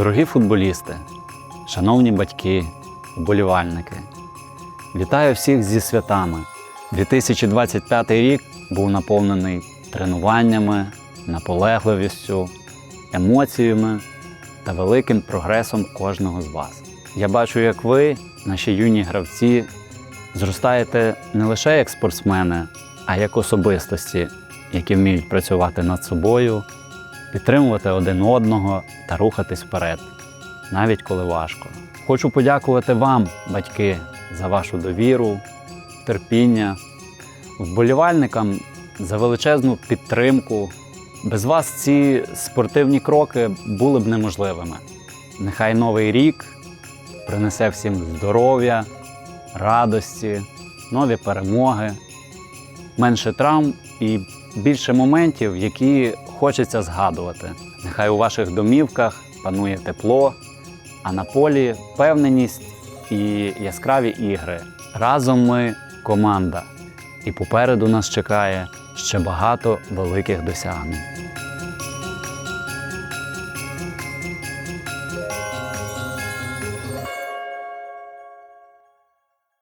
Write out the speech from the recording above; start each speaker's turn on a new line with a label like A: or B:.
A: Дорогі футболісти, шановні батьки, вболівальники, вітаю всіх зі святами. 2025 рік був наповнений тренуваннями, наполегливістю, емоціями та великим прогресом кожного з вас. Я бачу, як ви, наші юні гравці, зростаєте не лише як спортсмени, а як особистості, які вміють працювати над собою, підтримувати один одного та рухатись вперед, навіть коли важко. Хочу подякувати вам, батьки, за вашу довіру, терпіння, вболівальникам за величезну підтримку. Без вас ці спортивні кроки були б неможливими. Нехай новий рік принесе всім здоров'я, радості, нові перемоги, менше травм і більше моментів, які хочеться згадувати. Нехай у ваших домівках панує тепло, а на полі впевненість і яскраві ігри. Разом ми команда, і попереду нас чекає ще багато великих досягнень.